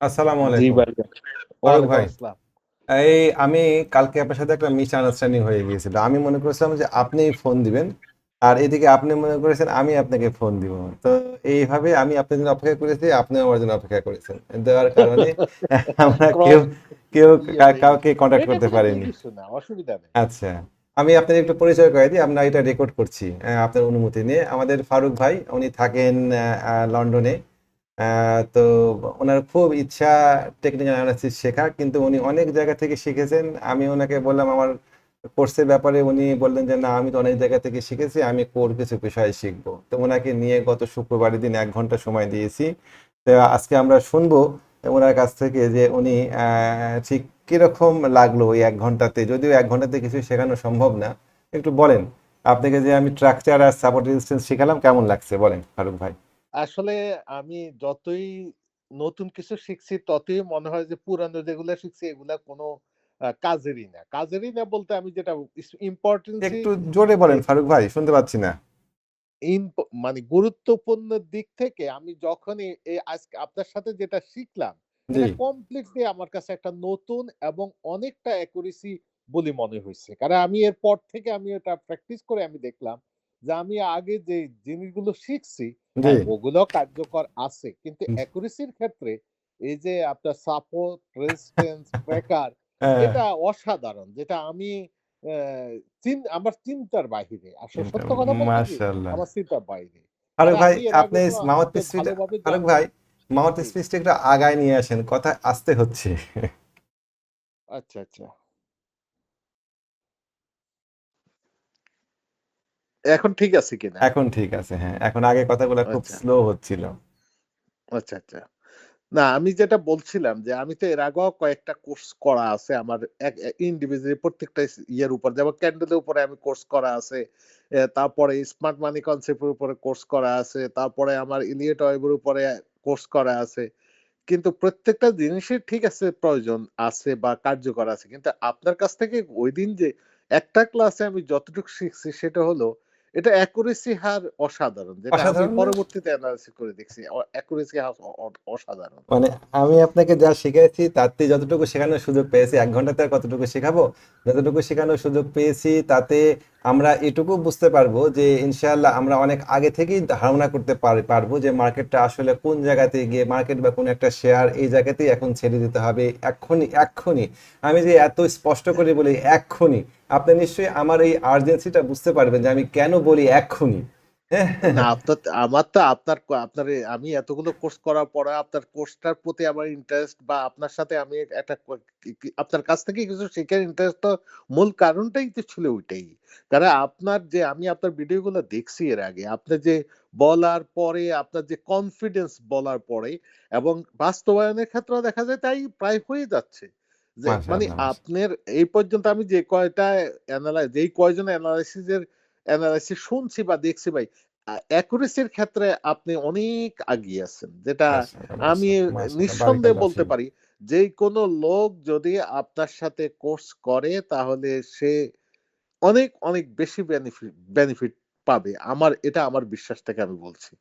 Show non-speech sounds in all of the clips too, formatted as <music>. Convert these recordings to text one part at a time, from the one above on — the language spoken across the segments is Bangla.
আসসালামু আলাইকুম। ওয়ালাইকুম ভাই এই আমি কালকে আপনার সাথে একটা মিস আন্ডারস্ট্যান্ডিং হয়ে গিয়েছিল। আমি মনে করেছিলাম যে আপনিই ফোন দিবেন আর এদিকে আপনি মনে করেছেন আমি আপনাকে ফোন দিব। তো এইভাবে আমি আপনার জন্য অপেক্ষা করেছি আপনি আমার জন্য অপেক্ষা করেছেন। দেওয়ার কারণে <laughs> আমরা কেউ কেউ ইয়ে কাউকে কন্ট্যাক্ট করতে পারিনি। অসুবিধা নেই। আচ্ছা আমি আপনাদের একটু পরিচয় করে দিই আমরা এটা রেকর্ড করছি আহ, আপনার অনুমতি নিয়ে। আমাদের ফারুক ভাই উনি থাকেন আহ, আহ, লন্ডনে। তো ওনার খুব ইচ্ছা টেকনিক্যাল অ্যানালিসিস শেখার, কিন্তু উনি অনেক জায়গা থেকে শিখেছেন। আমি ওনাকে বললাম আমার কোর্সের ব্যাপারে, উনি বললেন যে, না, আমি তো অনেক জায়গা থেকে শিখেছি, আমি কোর কিছু বিষয় শিখব। তো ওনাকে নিয়ে গত শুক্রবারের দিন এক ঘণ্টা সময় দিয়েছি। তো আজকে আমরা শুনব ওনার কাছ থেকে যে উনি ঠিক কীরকম লাগল ওই এক ঘন্টাতে। যদিও এক ঘন্টাতে কিছু শেখানো সম্ভব না। একটু বলেন, আপনাকে যে আমি স্ট্রাকচার আর সাপোর্ট রেজিস্ট্যান্স শেখালাম, কেমন লাগছে? বলেন, ফারুক ভাই। আসলে আমি যতই নতুন কিছু শিখছি ততই মনে হয় যে পুরানো যেগুলো শিখছি এগুলা কোনো আহ, কাজেরই না। কাজেরই না বলতে আমি যেটা ইম্পর্টেন্সি একটু জোরে বলেন ফারুক ভাই শুনতে পাচ্ছি না। মানে গুরুত্বপূর্ণ দিক থেকে আমি যখনই এই আজকে আপনার সাথে যেটা শিখলাম জি। এটা কমপ্লিটলি আমার কাছে একটা নতুন এবং অনেকটা অ্যাকুরেসি বলে মনে হয়েছে কারণ আমি এর পর থেকে আমি এটা প্র্যাকটিস করে আমি দেখলাম যে আমি আগে যে জিনিসগুলো শিখছি হ্যাঁ ওগুলো কার্যকর আছে। কিন্তু অ্যাকুরেসির ক্ষেত্রে এই যে আপনার সাপোর্ট রেজিস্ট্যান্স ট্র্যাকার এটা অসাধারণ। যেটা আমি আমার চিন্তার বাহিরে। আসলে সত্য কথা মাশাআল্লাহ। আমার চিন্তার বাইরে কারণ ভাই আপনি আগে তো মাউথ আপনি পিসটা ভালোভাবে ফারুক জানেন ভাই জি। স্পিচটা একটু আগায় নিয়ে আসেন। কথা আসতে হচ্ছে। আচ্ছা আচ্ছা। এখন ঠিক আছে কিনা? এখন ঠিক আছে হ্যাঁ। এখন আগে কথাগুলো খুব আচ্ছা। স্লো হচ্ছিল। আচ্ছা আচ্ছা। না আমি যেটা বলছিলাম যে আমি তো এর আগেও কয়েকটা কোর্স করা আছে আমার এক ইন্ডিভিজুয়ালি প্রত্যেকটা ইয়ের উপর। যেমন ক্যান্ডেলের উপরে আমি কোর্স করা আছে এ, তারপরে স্মার্ট মানি কনসেপ্টের উপরে কোর্স করা আছে তারপরে আমার ইলিয়েট ওয়েবের উপরে কোর্স করা আছে। কিন্তু প্রত্যেকটা জিনিসের ঠিক আছে প্রয়োজন আছে বা কার্যকর আছে। কিন্তু আপনার কাছ থেকে ওই দিন যে একটা ক্লাসে আমি যতটুকু শিখছি সেটা হলো এটা অ্যাকুরেসি হার অসাধারণ যেটা আমি পরবর্তীতে অ্যানালাইসিস করে দেখছি। অ্যাকুরেসি হার অসাধারণ। মানে আমি আপনাকে যা শিখেছি তাতে যতটুকু শেখানোর সুযোগ পেয়েছি এক ঘন্টাতে আর কতটুকু শেখাবো? যতটুকু শেখানোর সুযোগ পেয়েছি তাতে আমরা এটুকু বুঝতে পারব যে ইনশাআল্লাহ আমরা অনেক আগে থেকেই ধারণা করতে পারব যে মার্কেটটা আসলে কোন জায়গাতে গিয়ে মার্কেট বা কোন একটা শেয়ার এই জায়গাতেই এখন ছেড়ে দিতে হবে এক্ষুনি এক্ষুনি। আমি যে এত স্পষ্ট করে বলি এক্ষুনি। আপনি নিশ্চয়ই আমার এই আর্জেন্সিটা বুঝতে পারবেন যে আমি কেন বলি এক্ষুনি। না, আপনার আমার তো আপনার আপনার আমি এতগুলো কোর্স করার পরে আপনার কোর্সটার প্রতি আমার ইন্টারেস্ট বা আপনার সাথে আমি একটা আপনার কাছ থেকে কিছু শেখার ইন্টারেস্ট তো মূল কারণটাই তো ছিল ওইটাই। কারণ আপনার যে, আমি আপনার ভিডিওগুলো দেখছি এর আগে, আপনার যে বলার পরে, আপনার যে কনফিডেন্স বলার পরে এবং বাস্তবায়নের ক্ষেত্রেও দেখা যায় তাই প্রায় হয়ে যাচ্ছে। যে মানে আপনার এই পর্যন্ত আমি যে কয়টা অ্যানালাইজ যেই কয়জন অ্যানালাইসিসের অ্যানালাইসিস শুনছি বা দেখছি ভাই অ্যাকুরেসির ক্ষেত্রে আপনি অনেক আগিয়ে আছেন। যেটা আমি মাশাআল্লাহ মাশাআল্লাহ নিঃসন্দেহে বলতে পারি যে কোনো লোক যদি আপনার সাথে কোর্স করে তাহলে সে অনেক অনেক বেশি বেনিফিট বেনিফিট পাবে। আমার এটা আমার বিশ্বাস থেকে আমি বলছি।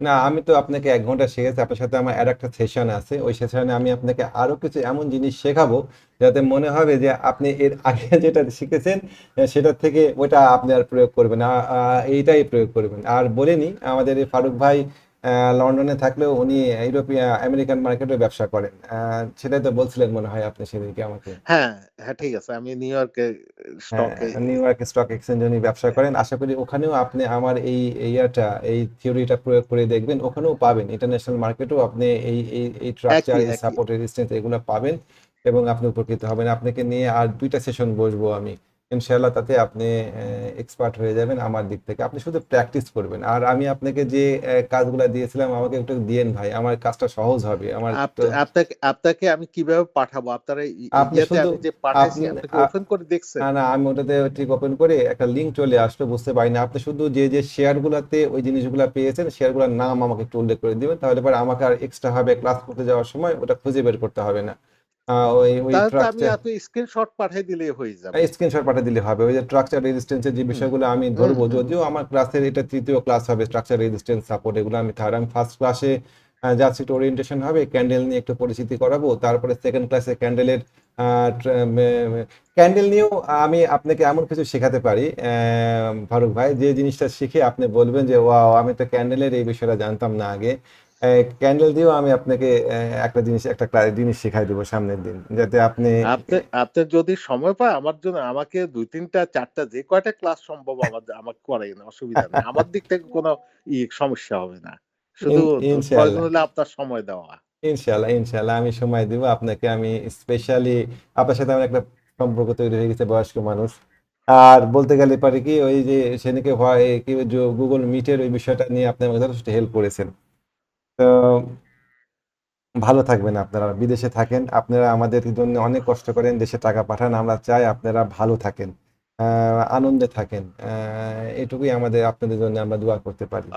না, আমি তো আপনাকে এক ঘণ্টা শিখেছি আপনার সাথে আমার আর একটা সেশন আছে। ওই সেশনে আমি আপনাকে আরও কিছু এমন জিনিস শেখাবো, যাতে মনে হবে যে আপনি এর আগে <laughs> যেটা শিখেছেন, সেটা থেকে ওটা আপনি আর প্রয়োগ করবেন এইটাই প্রয়োগ করবেন। আর বলিনি, আমাদের এই ফারুক ভাই লন্ডনে থাকলেও উনি ইউরোপিয়ান আমেরিকান মার্কেটে ব্যবসা করেন। সেটাই তো বলছিলেন মনে হয় আপনি সেদিনকে আমাকে। হ্যাঁ হ্যাঁ ঠিক আছে। আমি নিউ ইয়র্কে হ্যাঁ স্টকে নিউ ইয়র্ক স্টক এক্সচেঞ্জ উনি ব্যবসা করেন। আশা করি ওখানেও আপনি আমার এই ইয়াটা এই থিওরিটা প্রয়োগ করে দেখবেন। ওখানেও পাবেন। ইন্টারন্যাশনাল মার্কেটেও আপনি এই এই এই স্ট্রাকচার এই সাপোর্ট রেজিস্ট্যান্স এগুলো পাবেন এবং আপনি উপকৃত হবেন। আপনাকে নিয়ে আর দুইটা সেশন বসবো আমি। ইনশাআল্লাহ তাতে আপনি এক্সপার্ট হয়ে যাবেন আমার দিক থেকে। আপনি শুধু প্র্যাকটিস করবেন। আর আমি আপনাকে যে কাজগুলো দিয়েছিলাম আমাকে একটু দিয়েন ভাই। আমার কাজটা সহজ হবে। আমার আপনাকে আপনাকে আমি কীভাবে পাঠাবো? আপনার আপনি শুধু যে পাঠাইছি আপনি আপনি কি আ- ওপেন করে দেখছেন। না না আমি ওটাতে ঠিক ওপেন করে একটা লিংক চলে আসলো বুঝতে পারি না। আপনি শুধু যে যে শেয়ারগুলোতে ওই জিনিসগুলো পেয়েছেন শেয়ারগুলোর নাম আমাকে একটু উল্লেখ করে দিবেন। তাহলে পরে আমাকে আর এক্সট্রা ভাবে ক্লাস করতে যাওয়ার সময় ওটা খুঁজে বের করতে হবে না। ওই ওই আমি আপনি স্ক্রিনশট পাঠিয়ে দিলেই হয়ে যাবে। স্ক্রিনশট পাঠিয়ে দিলে হবে। ওই যে স্ট্রাকচার রেজিস্ট্যান্সের যে বিষয়গুলো আমি ধরবো যদিও আমার ক্লাসের এটা তৃতীয় ক্লাস হবে স্ট্রাকচার রেজিস্ট্যান্স সাপোর্ট এগুলো আমি থার্ড আমি ফার্স্ট ক্লাসে জাস্ট একটু ওরিয়েন্টেশন হবে ক্যান্ডেল নিয়ে একটু পরিচিতি করাবো। তারপরে সেকেন্ড ক্লাসে ক্যান্ডেলের ক্যান্ডেল নিয়েও আমি আপনাকে এমন কিছু শেখাতে পারি ফারুক ভাই। যে জিনিসটা শিখে আপনি বলবেন যে ওয়াও আমি তো ক্যান্ডেলের এই বিষয়টা জানতাম না আগে। ক্যান্ডেল দিয়েও আমি আপনাকে একটা জিনিস একটা জিনিস শেখাই দেবো সামনের দিন যাতে আপনি আপনি যদি সময় পায় আমার জন্য আমাকে দুই তিনটা চারটা যে কয়টা ক্লাস সম্ভব আমার আমাকে করাই না অসুবিধা নেই। <laughs> আমার দিক থেকে কোনো সমস্যা হবে না। শুধু প্রয়োজন হলে আপনার সময় দেওয়া। আমি সময় দিব আপনাকে। আমি স্পেশালি আপনার সাথে আমার একটা সম্পর্ক তৈরি হয়ে গেছে বয়স্ক মানুষ। আর বলতে গেলে পারে কি ওই যে সেদিকে গুগল মিটের ওই বিষয়টা নিয়ে আপনি আমাকে যথেষ্ট হেল্প করেছেন। তো ভালো থাকবেন আপনারা বিদেশে থাকেন। আপনারা আমাদের জন্য অনেক কষ্ট করেন দেশে টাকা পাঠান। আমরা চাই আপনারা ভালো থাকেন আনন্দে থাকেন। এটুকুই আমাদের আপনাদের জন্য আমরা দোয়া করতে পারি।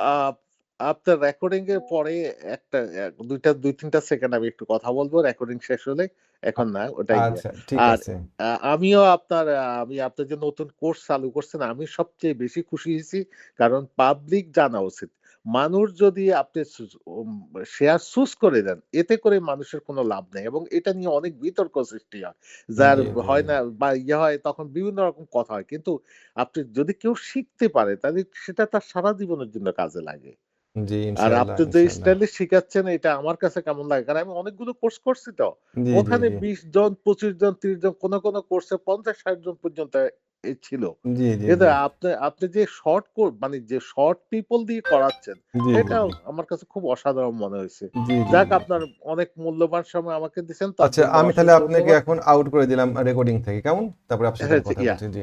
আপনার রেকর্ডিং এর পরে একটা দুইটা দুই তিনটা সেকেন্ড আমি একটু কথা বলব। রেকর্ডিং শেষ হলে এখন না ওটাই আচ্ছা আর আমিও আপনার আমি আপনার যে নতুন কোর্স চালু করছেন আমি সবচেয়ে বেশি খুশি হয়েছি। কারণ পাবলিক জানা উচিত। মানুষ যদি আপনি শেয়ার চুজ করে দেন এতে করে মানুষের কোনো লাভ নেই এবং এটা নিয়ে অনেক বিতর্ক সৃষ্টি হয়। যার জি, জি। হয় না বা ইয়ে হয় তখন বিভিন্ন রকম কথা হয়। কিন্তু আপনি যদি কেউ শিখতে পারে তাহলে সেটা তার সারা জীবনের জন্য কাজে লাগে। আর আপনি যে স্টাইলে শিখাচ্ছেন এটা আমার কাছে কেমন লাগে? কারণ আমি অনেকগুলো কোর্স করছি তো। ওখানে বিশ জন পঁচিশ জন ত্রিশ জন কোন কোন কোর্সে পঞ্চাশ ষাট জন পর্যন্ত ছিল। কিন্তু আপনি আপনি যে শর্ট মানে যে শর্ট পিপল দিয়ে করাচ্ছেন জি আমার কাছে খুব অসাধারণ মনে হয়েছে। যাক আপনার অনেক মূল্যবান সময় আমাকে দিচ্ছেন তার আচ্ছা আমি তাহলে আপনাকে এখন আউট করে দিলাম রেকর্ডিং থেকে কেমন? তারপরে আপনার সাথে হ্যাঁ কথা জি।